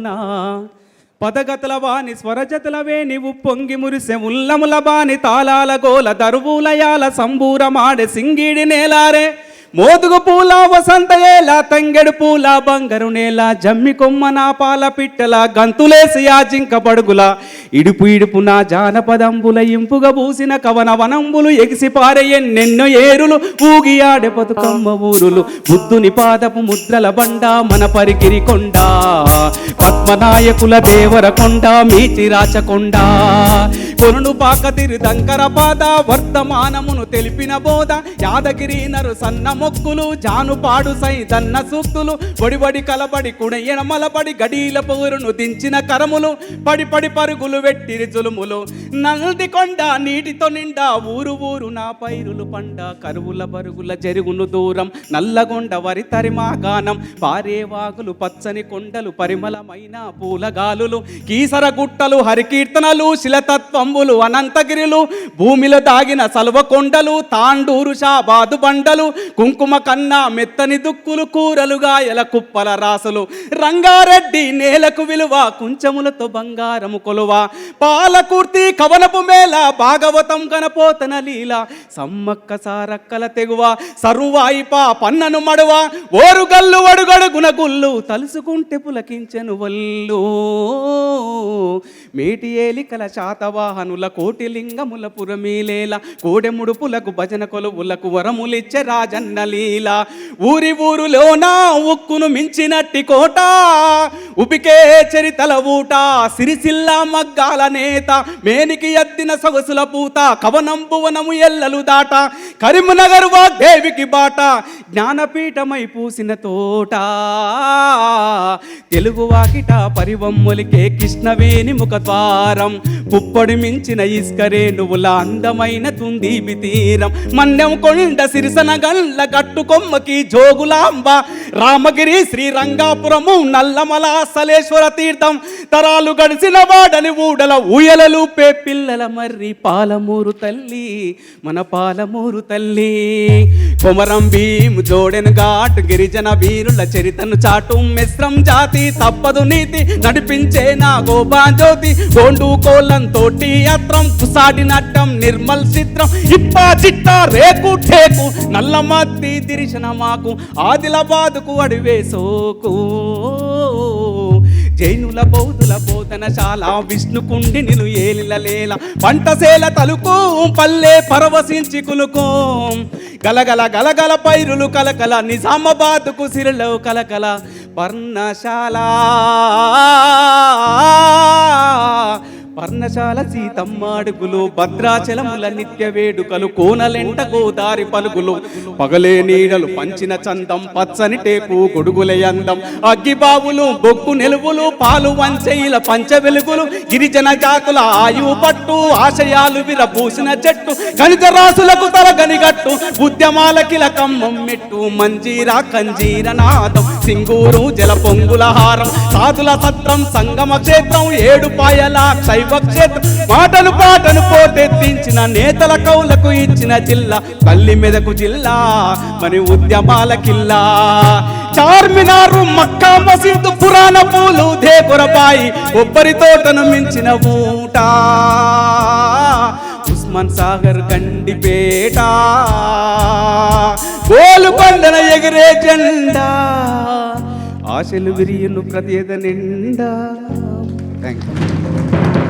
పల్లెలోనా పదగతల వాణి స్వరజతల వేణివు పొంగి మురిసె ఉల్లముల బాని తాళాల గోల దరువులయాల సంబూరమాడే సింగిడి నేలారే. మోదుగు పూల వసంత ఏలా తంగెడు పూల బంగారు నేల జమ్మి కొమ్మ నా పాల పిట్టల గంతులేసి ఆ జింక పడుగుల ఇడుపు ఇడుపున జానపదంబుల ఇంపుగా పూసిన కవన వనంబులు ఎగిసిపారయ్య నిన్ను ఎన్నెన్నో ఏరులు. ఊగి బతుకమ్మ ఊరులు. బుద్ధుని పాదపు ముద్రల బండ మన పరిగిరి కొండ. పద్మనాయకుల దేవర కొండ మీచిరాచకొండ కొనుడు పాక తిరు దంకర పాద వర్తమానమును తెలిపిన బోధ. యాదగిరి నరు సన్న మొక్కులు జానుపాడు సైతన్న సూక్తులు. బడిబడి కలబడి కుడయ్యన మలబడి గడీల పౌరును దించిన కరములు. పడి పడి పరుగులు పెట్టిరి జులుములు నల్ది కొండ నీటితో నిండా ఊరు ఊరు నా పైరులు పండ. కరువుల బరుగుల జరుగును దూరం నల్లగొండ వరి తరిమా గానం పారే వాగులు పచ్చని కొండలు పరిమళమైన పూలగాలులు. కీసర గుట్టలు హరికీర్తనలు శిలతత్వంబులు అనంతగిరిలు. భూమిలో దాగిన సలువ కొండలు తాండూరు షాబాదు బండలు. కుంకుమ కన్నా మెత్తని దుక్కులు కూరలుగా ఎల కుప్పల రాసులు. రంగారెడ్డి నేలకు విలువ కుంచములతో బంగారము కొలువ. పాలకూర్తి కవనపు మేళ భాగవతం కనపోతన లీల సమ్మక్క సారక్కల తెగువ సరువాయిప పన్నను మడువ ఓరుగల్లు అడుగడుగున గుల్లు తలుసుకుంటే పులకించెను వల్లు. మేటియేలి ఏలికల శాతవాహనుల కోటిలింగముల పురమీలేల కోడెముడుపులకు భజన కొలువులకు వరములిచ్చే రాజన్న లీల. ఊరి ఊరులోన ఉక్కును మించినట్టి కోట ఉపికే చరితల ఊట సిరిసిల్ల మగ్గాల నేత మేనికి ఎత్తిన సొగసుల పూత కవనం భువనము ఎల్లలు దాట కరీంనగర్ వాగ్దేవికి బాట జ్ఞానపీఠమై పూసిన తోట. తెలుగు వాకిట పరివమ్ములికే కృష్ణవేణి ముఖ పారం. పుప్పడి మించిన ఇస్కరే నువ్వుల అందమైన తుందీపి తీరం. మన్యం కొండ సిరిసన గల్ల గట్టు కొమ్మకి జోగులాంబ. రామగిరి శ్రీరంగాపురము నల్లమల సలేశ్వర తీర్థం. తరాలు గడిచిన వాడని ఊడల ఊయలలు పే పిల్లల మర్రి పాలమూరు తల్లి. మన పాలమూరు తల్లి. కొమరం భీమ్ జోడెన్ ఘాట్ గిరిజన వీరుల చరితను చాటు మిశ్రం జాతి తప్పదు నీతి నడిపించే నా గోపాజ్యోతి గోండు కోలం తోటి అత్రం కుసాడి నట్టం నిర్మల్ చిత్రం. ఇప్పా చిట్టా రేకు ఠేకు నల్ల మద్ది దిరిశన మాకు. ఆదిలాబాద్కు అడివేసోకు సోకు. జైనుల బౌద్ధుల బోధనశాల విష్ణుకుండి నిను ఏలిలలేల పంటసేల తలుకు పల్లె పరవశించి కులుకో గలగల గలగల పైరులు కలకల నిజామాబాద్కు సిరలో కలకల. పర్ణశాల పర్ణశాల సీతమ్మాడుగులు భద్రాచలముల నిత్య వేడుకలు కోనలెంట గోదారి పలుగులు. పగలే నీడలు పంచిన చందం పచ్చని టేపు గొడుగుల అందం. అగ్గిబావులు బొగ్గు నిలువులు పాలు వంచెయిల పంచ వెలుగులు. గిరిజన జాతుల ఆయువు పట్టు ఆశయాలు విరపూసిన చెట్టు. ఖనిజ రాసులకు తలగనిగట్టు ఉద్యమాల కిలకమ్మం మెట్టు. మంజీరా కంజీర నాదం సింగూరు జల పొంగుల హారం. సాధుల సత్రం సంగమ క్షేత్రం ఏడు పాయల శైవ క్షేత్రం మాటలు పాటను పోటెత్తించిన నేతల కౌలకు ఇచ్చిన జిల్లా తల్లి మెదకు జిల్లా మరి ఉద్యమాల కిల్లా. చార్మినారు మక్కా మసీదు పురాణ పూలు దేకురపాయి కొబ్బరి తోటను మించిన ఊట. ఉస్మాన్ సాగర్ గండిపేట. గోలుకొండన ఎగిరే జెండా. ఆశలు విరియును ప్రతి నిండా. Thank you